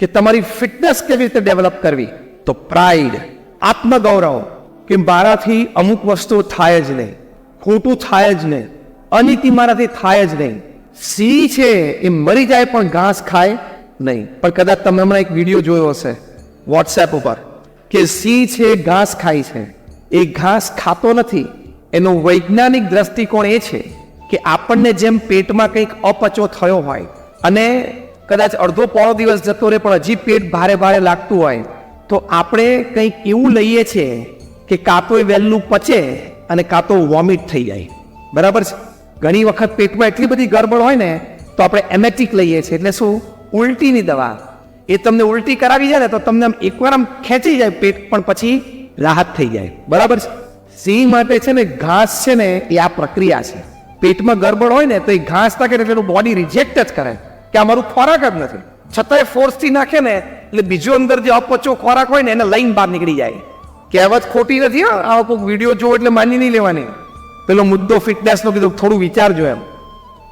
કે તમારી ફિટનેસ કેવી રીતે ડેવલપ કરવી? તો પ્રાઇડ આત્મગૌરવ, કે મારાથી અમુક વસ્તુ થાય જ નહીં, ખોટું થાય જ નહીં, અનિતિ મારાથી થાય જ નહીં. સિંહ છે એ મરી જાય પણ ઘાસ ખાય નહીં. પણ કદાચ તમે હમણાં એક વીડિયો જોયો હશે વોટ્સએપ ઉપર, કે સિંહ છે ઘાસ ખાય છે. એ ઘાસ ખાતો નથી. એનો વૈજ્ઞાનિક દ્રષ્ટિકોણ એ છે કે આપણને જેમ પેટમાં કંઈક અપચો થયો હોય અને કદાચ અડધો પોણો દિવસ જતો રહે, પણ હજી પેટ ભારે ભારે લાગતું હોય. તો આપણે કંઈક એવું લઈએ છીએ કે કાં તો એ વહેલું પચે અને કાં તો વોમિટ થઈ જાય. બરાબર છે? ઘણી વખત પેટમાં એટલી બધી ગડબડ હોય ને, તો આપણે એમેટિક લઈએ છીએ. એટલે શું? ઉલટીની દવા. એ તમને ઉલટી કરાવી જાય ને, તો તમને આમ એકવાર આમ ખેંચી જાય પેટ, પણ પછી રાહત થઈ જાય. બરાબર છે? સિંહ માટે છે ને, ઘાસ છે ને, એ આ પ્રક્રિયા છે. પેટમાં ગડબડ હોય ને, તો એ ઘાસ ને, એટલે બોડી રિજેક્ટ જ કરે. કે આ મારું ખોરાક જ નથી. છતાંય ફોર્સથી નાખે ને, એટલે બીજો અંદર જે અપચો ખોરાક હોય ને, એને લઈને બહાર નીકળી જાય. કહેવત ખોટી નથી આવા કોઈક વીડિયો જોવો એટલે માની નહીં લેવાની. પેલો મુદ્દો ફિટનેસનો કીધું, થોડું વિચારજો એમ.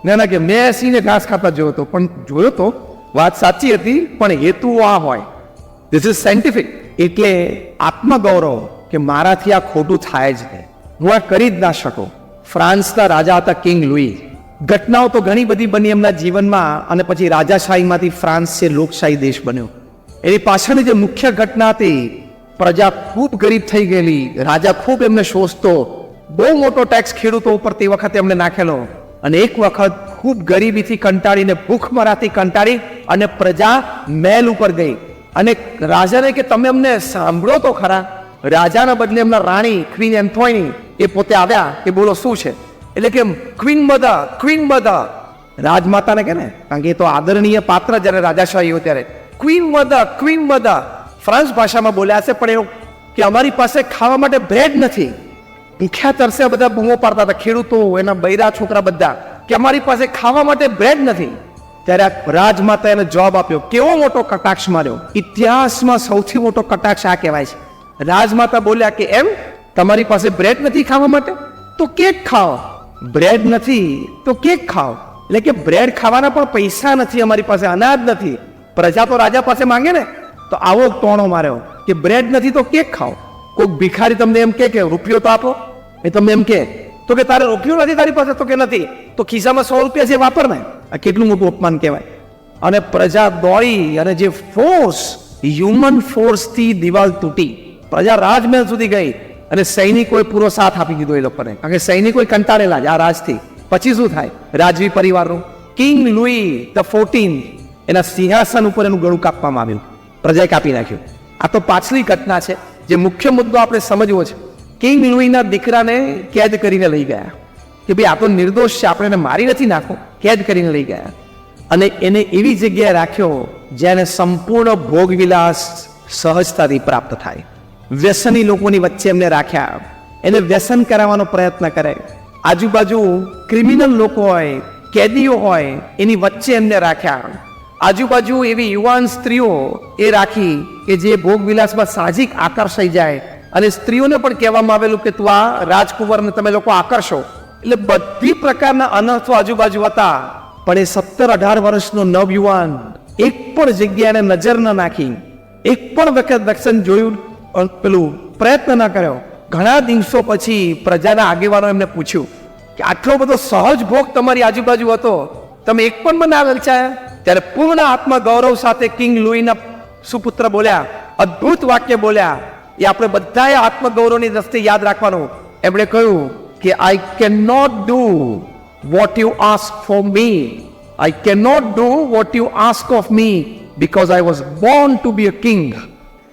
ના ના, કે મેં સિંહને ઘાસ ખાતા જોયો તો, પણ જોયો તો, વાત સાચી હતી, પણ હેતુ આ હોય. ધીસ ઇઝ સાયન્ટિફિક એટલે આત્મગૌરવ કે મારાથી આ ખોટું થાય જ નહીં. હું આ કરી જ ના શકું. ફ્રાન્સના રાજા હતા કિંગ લુઈ. ઘટનાઓ તો ઘણી બધી બની એમના જીવનમાં અને પછી રાજાશાહીમાંથી ફ્રાન્સ છે લોકશાહી દેશ બન્યો. એની પાછળની જે મુખ્ય ઘટના હતી, પ્રજા ખૂબ ગરીબ થઈ ગયેલી, રાજા ખૂબ એમને શોષતો, બહુ મોટો ટેક્સ ખેડૂતો ઉપર તે વખતે એમને નાખેલો અને એક વખત ખૂબ ગરીબીથી કંટાળીને ભૂખમરાથી કંટાળી અને પ્રજા મહેલ ઉપર ગઈ. અને રાજાને કે તમે અમને સાંભળો તો ખરા. રાજાના બદલે એમના રાણી ક્વીન એન્થોની એ પોતે આવ્યા કે બોલો શું છે? એટલે કે ક્વીન બધા ક્વીન બધા રાજમાતાને કે ને? કારણ કે એ તો આદરણીય પાત્ર જ્યારે રાજાશાહી હોય ત્યારે. Queen mother queen mother France ભાષામાં બોલ્યા છે પણ એવું કે અમારી પાસે ખાવા માટે બ્રેડ નથી. ભૂખ્યા તરસે બધા બૂમો પાડતા હતા ખેડૂતો એના બૈરા છોકરા બધા કે અમારી પાસે ખાવા માટે બ્રેડ નથી. ત્યારે રાજમાતા એને જવાબ આપ્યો કેવો મોટો કટાક્ષ માર્યો? ઇતિહાસમાં સૌથી મોટો કટાક્ષ આ કહેવાય છે. રાજમાતા બોલ્યા કે એમ? તમારી પાસે બ્રેડ નથી ખાવા માટે? તો કેક ખાઓ. બ્રેડ નથી, તો કેક ખાઓ. એટલે કે બ્રેડ ખાવાના પણ પૈસા નથી અમારી પાસે, અનાજ નથી. પ્રજા તો રાજા પાસે માંગે ને, તો આવો ટોણો માર્યો કે બ્રેડ નથી તો કેક ખાઓ. કોઈક ભિખારી તમને એમ કે કે, રૂપિયો તો આપો. એ તમને એમ કે, તો કે તારે રૂપિયો નથી તારી પાસે? તો કે નથી. તો ખિસ્સામાં સો રૂપિયા છે, વાપર ને. આ કેટલું મોટું અપમાન કહેવાય. અને પ્રજા દોડી અને જે ફોર્સ હ્યુમન ફોર્સથી દિવાલ તૂટી. પ્રજા રાજમહેલ સુધી ગઈ. અને સૈનિકોએ પૂરો સાથ આપી દીધો એ લોકોને. કારણ કે સૈનિકો કંટાળેલા જ આ રાજથી. પછી શું થાય? રાજવી પરિવારનું કિંગ લુઈ ધ ફોર્ટીન એના સિંહાસન ઉપર એનું ગળું કાપવામાં આવ્યું. પ્રજાએ કાપી નાખ્યું. આ તો પાછલી ઘટના છે, જે મુખ્ય મુદ્દો આપણે સમજવો છે. કિંગ લુઈના દીકરાને કેદ કરીને લઈ ગયા. કે ભાઈ, આ તો નિર્દોષ છે, આપણે એને મારી નથી નાખો કેદ કરીને લઈ ગયા. અને એને એવી જગ્યાએ રાખ્યો, જેને સંપૂર્ણ ભોગવિલાસ સહજતાથી પ્રાપ્ત થાય. વ્યસની લોકોની વચ્ચે એમને રાખ્યા. એને વ્યસન કરાવવાનો પ્રયત્ન કરે. આજુબાજુ ક્રિમિનલ લોકો હોય, કેદીઓ હોય, એની વચ્ચે એમને રાખ્યા. આજુબાજુ એવી યુવાન સ્ત્રીઓ એ રાખી કે જે ભોગવિલાસમાં સાહજિક આકર્ષાઈ જાય. અને સ્ત્રીઓને પણ કહેવામાં આવેલું કે તું આ રાજકુંવરને તમે લોકો આકર્ષો. એટલે બધી પ્રકારના અનર્થો આજુબાજુ હતા. પણ એ સત્તર અઢાર વર્ષનો નવયુવાન એક પણ જગ્યાએ નજર ન નાખી. એક પણ વખત દર્શન જોયું પેલું પ્રયત્ન ન કર્યો. ઘણા દિવસો પછી પ્રજાના આગેવાનો એમને પૂછ્યું કે આટલો બધો સહજ ભોગ તમારી આજુબાજુ હતો, તમે એક પણ મને છે ત્યારે પૂર્ણ આત્મગૌરવ સાથે કિંગ લુઈના સુપુત્ર બોલ્યા, અદ્ભુત વાક્ય બોલ્યા. એ આપણે બધાએ આત્મગૌરવની દ્રષ્ટિએ યાદ રાખવાનું. એમણે કહ્યું કે I can not do what you ask for me I can not do what you ask of me because I was born to be a king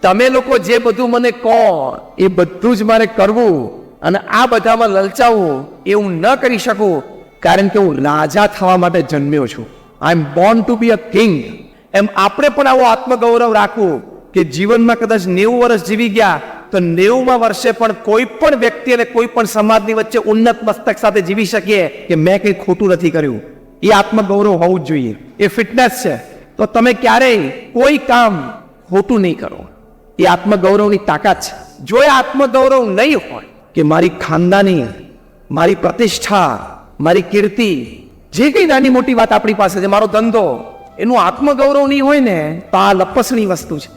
તમે લોકો જે બધું મને કહો, એ બધું જ મારે કરવું અને આ બધામાં લલચાવું એ હું ન કરી શકું, કારણ કે હું રાજા થવા માટે જન્મ્યો છું. I am born to be a king એમ આપણે પણ આવો આત્મગૌરવ રાખવું કે જીવનમાં કદાચ નેવું વર્ષ જીવી ગયા, તો નેવુંમાં વર્ષે પણ કોઈ પણ વ્યક્તિ અને કોઈ પણ સમાજની વચ્ચે ઉન્નત મસ્તક સાથે જીવી શકીએ કે મેં કંઈ ખોટું નથી કર્યું. એ આત્મગૌરવ હોવું જ જોઈએ. એ ફિટનેસ છે. તો તમે ક્યારેય કોઈ કામ ખોટું નહીં કરો. એ આત્મગૌરવની તાકાત છે. જો એ આત્મગૌરવ નહીં હોય કે મારી ખાનદાની, મારી પ્રતિષ્ઠા, મારી કીર્તિ, જે કંઈ નાની મોટી વાત આપણી પાસે છે, મારો ધંધો, એનું આત્મગૌરવ નહીં હોય ને, તો આ લપસણી વસ્તુ છે.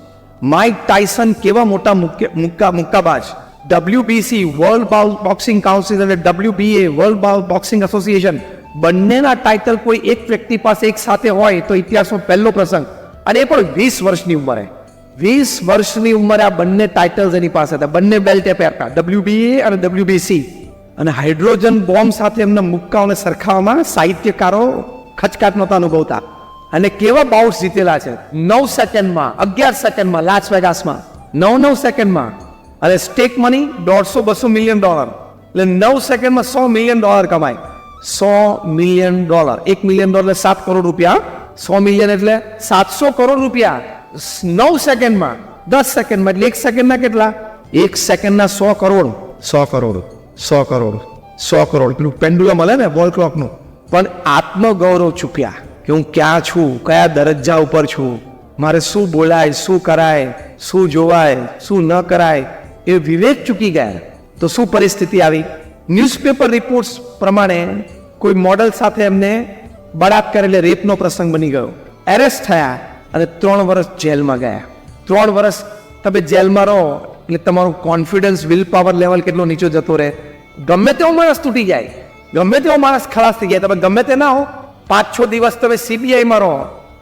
માઇક ટાઇસન કેવા મોટા મુક્કા, મુક્કાબાજ? ડબ્લ્યુબીસી, વર્લ્ડ બોક્સિંગ કાઉન્સિલ અને ડબ્લ્યુબીએ, વર્લ્ડ બોક્સિંગ એસોસિએશન, બંનેના ટાઇટલ કોઈ એક વ્યક્તિ પાસે એક સાથે હોય, તો ઇતિહાસનો પહેલો પ્રસંગ. અને એ પણ વીસ વર્ષની ઉંમરે. વીસ વર્ષની ઉંમરે આ બંને ટાઇટલ્સ એની પાસે હતા. બંને બેલ્ટ પહેરતા ડબલ્યુબીએ અને ડબ્લ્યુબીસી અને હાઇડ્રોજન બોમ્બ સાથે એમના મુક્કાઓને સરખાવવામાં સાહિત્યકારો ખચકાટ નહોતા અનુભવતા અને કેવા બાઉટ્સ જીતેલા છે? નવ સેકન્ડમાં અગિયાર સેકન્ડમાં લાસ વેગાસમાં નવ નવ સેકન્ડમાં અને સ્ટેક મની દોઢસો બસો મિલિયન ડોલર એટલે નવ સેકન્ડમાં સો મિલિયન ડોલર કમાય. સો મિલિયન ડોલર એક મિલિયન ડોલર સાત કરોડ રૂપિયા. સો મિલિયન એટલે સાતસો કરોડ રૂપિયા. નવ સેકન્ડમાં દસ સેકન્ડમાં એટલે એક સેકન્ડના કેટલા એક સેકન્ડના સો કરોડ સો કરોડ સો કરોડ સો કરોડ પેલું પેન્ડુલમ મળે ને વોલ ક્લોકનું પણ આત્મગૌરવ ચૂક્યા કે હું ક્યાં છું કયા દરજ્જા ઉપર છું મારે શું બોલાય શું કરાય શું જોવાય શું ન કરાય એ વિવેક ચૂકી ગયા તો શું પરિસ્થિતિ આવી ન્યૂઝપેપર રિપોર્ટ્સ પ્રમાણે કોઈ મોડલ સાથે એમને બળાત્કાર એટલે રેપનો પ્રસંગ બની ગયો એરેસ્ટ થયા અને ત્રણ વર્ષ જેલમાં ગયા. ત્રણ વર્ષ તમે જેલમાં રહો એટલે તમારું કોન્ફિડન્સ વિલ પાવર લેવલ કેટલો નીચો જતો રહે. ગમે તેવો માણસ તૂટી જાય. ગમે તેવો માણસ ખલાસ થઈ જાય. તમે ગમે તે ના હો. પાંચ છ દિવસ તમે સીબીઆઈમાં રહો.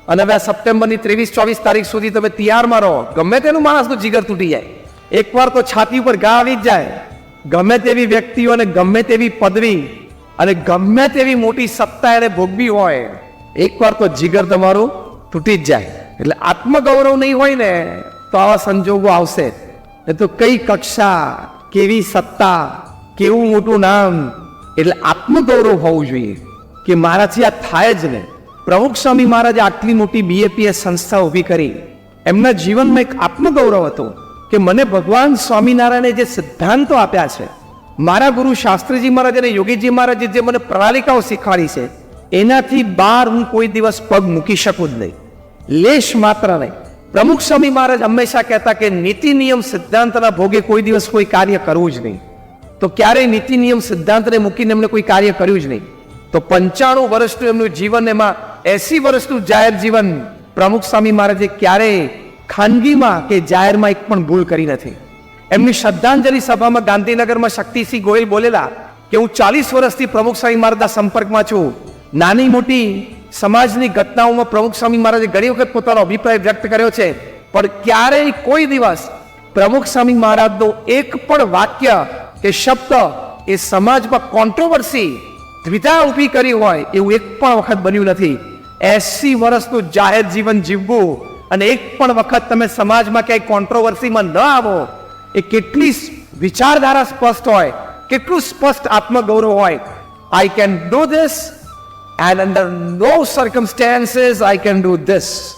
અને હવે આ સપ્ટેમ્બરની ત્રેવીસ, ચોવીસ તારીખ સુધી તમે તિયારમાં રહો. ગમે તેનું માણસનું જીગર તૂટી જાય. એકવાર તો છાતી ઉપર ઘા આવી જ જાય. ગમે તેવી વ્યક્તિઓ અને ગમે તેવી પદવી અને ગમે તેવી મોટી સત્તા એને ભોગવી હોય. એકવાર તો જીગર તમારું તૂટી જ જાય. એટલે આત્મગૌરવ નહીં હોય ને, તો આવા સંજોગો આવશે એ તો કઈ કક્ષા, કેવી સત્તા, કેવું મોટું નામ? એટલે આત્મગૌરવ હોવું જોઈએ. કે મારાથી આ થાય જ ને. પ્રમુખ સ્વામી મહારાજે આટલી મોટી બીએપીએસ સંસ્થા ઊભી કરી. એમના જીવનમાં એક આત્મગૌરવ હતો. કે મને ભગવાન સ્વામિનારાયણે જે સિદ્ધાંતો આપ્યા છે, મારા ગુરુ શાસ્ત્રીજી મહારાજ અને યોગીજી મહારાજે જે મને પ્રણાલિકાઓ શીખવાડી છે, એનાથી બહાર હું કોઈ દિવસ પગ મૂકી શકું જ નહીં. લેશ માત્ર નહીં. પ્રમુખ સ્વામી મહારાજ હંમેશા કહેતા કે નીતિ નિયમ સિદ્ધાંતના ભોગે કોઈ દિવસ કોઈ કાર્ય કરવું જ નહીં. તો ક્યારેય નીતિ નિયમ સિદ્ધાંતને મૂકીને એમને કોઈ કાર્ય કર્યું જ નહીં. તો પંચાણું વર્ષનું એમનું જીવન એમાં એસી વર્ષનું જાહેર જીવન પ્રમુખ સ્વામી મહારાજે ક્યારેય ખાનગીમાં કે જાહેરમાં એક પણ ભૂલ કરી નથી. એમની શ્રદ્ધાંજલિ સભામાં ગાંધીનગરમાં શક્તિસિંહ ગોયલ બોલેલા કે હું ચાલીસ વર્ષથી પ્રમુખ સ્વામી મહારાજના સંપર્કમાં છું. નાની મોટી સમાજની ઘટનાઓમાં પ્રમુખ સ્વામી મહારાજે ઘણી વખત પોતાનો અભિપ્રાય વ્યક્ત કર્યો છે, પણ ક્યારેય કોઈ દિવસ પ્રમુખ સ્વામી મહારાજનો એક પણ વાક્ય કે શબ્દ એ સમાજમાં કોન્ટ્રોવર્સી દ્વિધા ઊભી કરી હોય એવું એક પણ વખત બન્યું નથી. એસી વર્ષનું જાહેર જીવન જીવવું અને એક પણ વખત તમે સમાજમાં ક્યાંય કોન્ટ્રોવર્સીમાં ન આવો, એ કેટલી વિચારધારા સ્પષ્ટ હોય, કેટલું સ્પષ્ટ આત્મગૌરવ હોય. I can do this and under no circumstances I can do this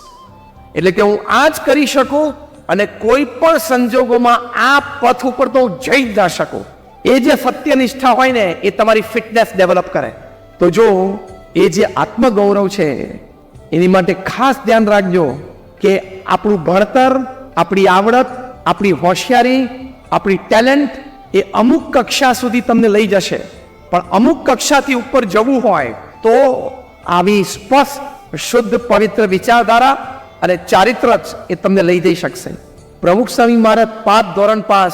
એટલે કે હું આ જ કરી શકું અને કોઈ પણ સંજોગોમાં આ પથ ઉપર તો હું જઈ જ ના શકું. એ જે સત્યનિષ્ઠા હોય ને, એ તમારી ફિટનેસ ડેવલપ કરે. તો જો એ જે આત્મગૌરવ છે, એની માટે ખાસ ધ્યાન રાખજો કે આપણું ભણતર, આપણી આવડત, આપણી હોશિયારી, આપણી ટેલેન્ટ એ અમુક કક્ષા સુધી તમને લઈ જશે. પણ અમુક કક્ષાથી ઉપર જવું હોય તો આવી સ્પષ્ટ, શુદ્ધ, પવિત્ર વિચારધારા અને ચારિત્ર જ એ તમને લઈ જઈ શકશે. પ્રમુખ સ્વામી મહારાજ પાંચ ધોરણ પાસ,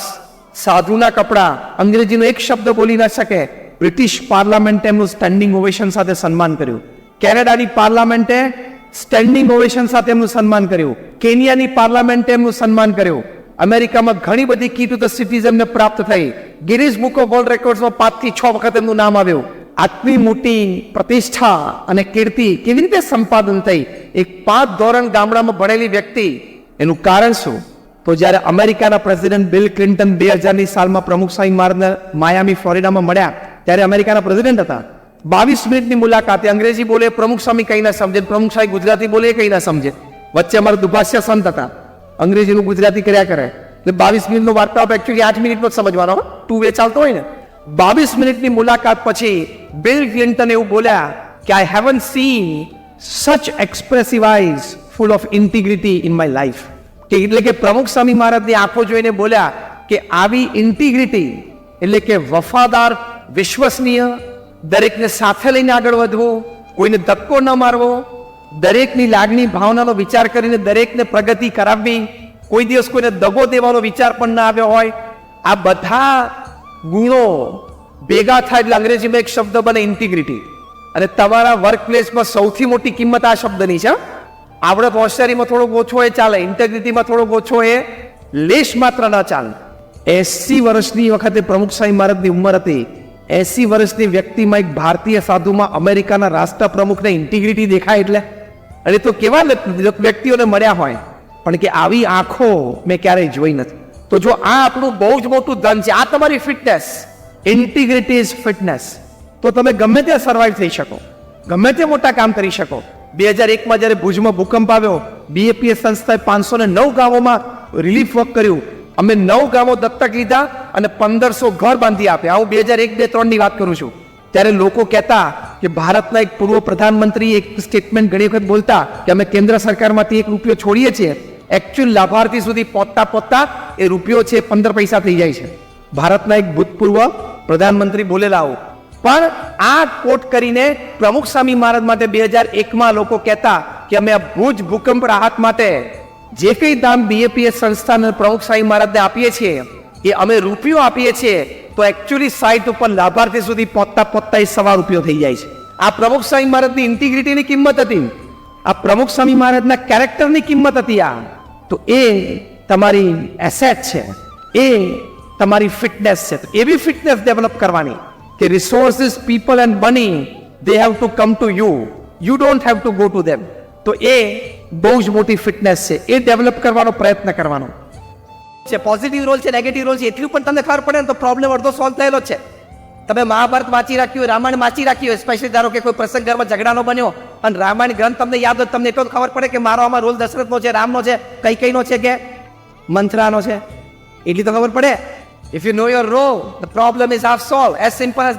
સાધુના કપડા, અંગ્રેજીનો એક શબ્દ બોલી ન શકે, બ્રિટિશ પાર્લામેન્ટે એમનું સ્ટેન્ડિંગ ઓવેશન સાથે સન્માન કર્યું. કેનેડાની પાર્લામેન્ટે સ્ટેન્ડિંગ ઓવેશન સાથે એમનું સન્માન કર્યું. કેનિયાની પાર્લામેન્ટે એમનું સન્માન કર્યું. અમેરિકામાં ઘણી બધી કી ટુ ધ સિટીઝ એમને પ્રાપ્ત થઈ. ગિરીઝ બુક ઓફ વર્લ્ડ રેકોર્ડ્સમાં પાંચથી છ વખત એમનું નામ આવ્યું. આટલી મોટી પ્રતિષ્ઠા અને કીર્તિ કેવી રીતે સંપાદન થઈ? એક પાંચ ધોરણ ગામડામાં ભણેલી વ્યક્તિ, એનું કારણ શું? તો જ્યારે અમેરિકાના પ્રેસિડેન્ટ બિલ ક્લિન્ટન બે હજારની સાલમાં પ્રમુખ સ્વામી મારને માયામી, ફ્લોરિડામાં મળ્યા, ત્યારે અમેરિકાના પ્રેસિડેન્ટ હતા. બાવીસ મિનિટની મુલાકાતે અંગ્રેજી બોલે, પ્રમુખ સ્વામી કંઈ ના સમજે. પ્રમુખ સ્વામી ગુજરાતી બોલે કંઈ ના સમજે. વચ્ચે અમારા દુભાષ્ય સંત હતા. અંગ્રેજીનું ગુજરાતી કર્યા કરે. એટલે બાવીસ મિનિટનો વાર્તાલાપ એકચ્યુઅલી આઠ મિનિટનો જ સમજવાનો ટુ વે ચાલતો હોય ને બાવીસ મિનિટની મુલાકાત પછી બિલ ક્લિન્ટન એવું બોલ્યા કે I haven't seen such expressive eyes full of integrity in my life કે એટલે કે પ્રમુખ સ્વામી મહારાજની આંખો જોઈને બોલ્યા કે, આવી ઇન્ટિગ્રિટી એટલે કે વફાદાર, વિશ્વસનીય, દરેકને સાથે લઈને આગળ વધવું, કોઈને ધક્કો ન મારવો, દરેકની લાગણી, ભાવનાનો વિચાર કરીને દરેકને પ્રગતિ કરાવવી, કોઈ દિવસ કોઈને દગો દેવાનો વિચાર પણ ના આવ્યો હોય, આ બધા ગુણો ભેગા થાય એટલે અંગ્રેજીમાં એક શબ્દ બને ઇન્ટિગ્રિટી અને તમારા વર્ક પ્લેસમાં સૌથી મોટી કિંમત આ શબ્દની છે આપણે હોશિયારીમાં થોડોક ઓછો એ ચાલે ઇન્ટેગ્રિટીમાં થોડોક ઓછો એ, લેશ માત્ર ન ચાલે. એસી વર્ષની વખતે પ્રમુખ સાહેબ મહારાજની ઉંમર હતી. એસી વર્ષની વ્યક્તિમાં એક ભારતીય સાધુમાં અમેરિકાના રાષ્ટ્ર પ્રમુખને ઇન્ટિગ્રિટી દેખાય એટલે. અને તો કેવા વ્યક્તિઓને મળ્યા હોય. પણ કે આવી આંખો મેં ક્યારેય જોઈ નથી. તો જો આ આપણું બહુ જ મોટું ધન છે, આ તમારી ફિટનેસ ઇન્ટિગ્રિટી ઇઝ ફિટનેસ તો તમે ગમે ત્યાં સર્વાઈવ થઈ શકો. ગમે તે મોટા કામ કરી શકો. બે હજાર એકમાં જ્યારે ભુજમાં ભૂકંપ આવ્યો બીએપીએસ સંસ્થાએ પાંચસો ને નવ ગામોમાં રિલીફ વર્ક કર્યું. અમે નવ ગામો દત્તક લીધા અને પંદરસો ઘર બાંધી આપ્યા. હું બે હજાર એક બે ત્રણની વાત કરું છું. ત્યારે લોકો કહેતા કે ભારતના એક પૂર્વ પ્રધાનમંત્રી એક સ્ટેટમેન્ટ ઘણી વખત બોલતા કે અમે કેન્દ્ર સરકારમાંથી એક રૂપિયો છોડીએ છીએ. એકચ્યુઅલ લાભાર્થી સુધી પહોંચતા પહોંચતા એ રૂપિયો છે પંદર પૈસા થઈ જાય છે. ભારતના એક ભૂતપૂર્વ પ્રધાનમંત્રી બોલેલા આવું. પણ આ કોટ કરીને પ્રમુખ સ્વામી મહારાજ માટે બે હજાર એકમાં લોકો કહેતા કે અમે ભુજ ભૂકંપ રાહત માટે જે કંઈ દામ બીએપીએસ સંસ્થાને પ્રમુખ સ્વામી મહારાજને આપીએ છીએ, એ અમે રૂપિયો આપીએ છીએ, તો એકચ્યુઅલી સાઇટ ઉપર લાભાર્થી સુધી પહોંચતા પહોંચતા એ સવા રૂપિયો થઈ જાય છે. આ પ્રમુખ સ્વામી મહારાજની ઇન્ટિગ્રિટીની કિંમત હતી. આ પ્રમુખ સ્વામી મહારાજના કેરેક્ટરની કિંમત હતી આ. તો એ તમારી એસેટ છે. એ તમારી ફિટનેસ છે. તો એવી ફિટનેસ ડેવલપ કરવાની કે resources people and money they have to come to you you don't have to go to them તો એ બહુ જ મોટી ફિટનેસ છે. એ ડેવલપ કરવાનો પ્રયત્ન કરવાનો. છે પોઝિટિવ રોલ છે નેગેટિવ રોલ છે, એટલું પણ તમને ખબર પડે ને તો પ્રોબ્લેમ અડધો સોલ્વ થયેલો છે. તમે મહાભારત વાંચી રાખ્યું રામાયણ વાંચી રાખ્યું સ્પેશિયલી ધારો કે કોઈ પ્રસંગ ઘરમાં ઝઘડાનો બન્યો અને રામાયણ ગ્રંથ તમને યાદ હોય તમને એટલો ખબર પડે કે મારો આમાં રોલ દશરથનો છે, રામનો છે કઈ કઈનો છે કે મંથરાનો છે. એટલી તો ખબર પડે. If you know your row the problem is half solved as simple as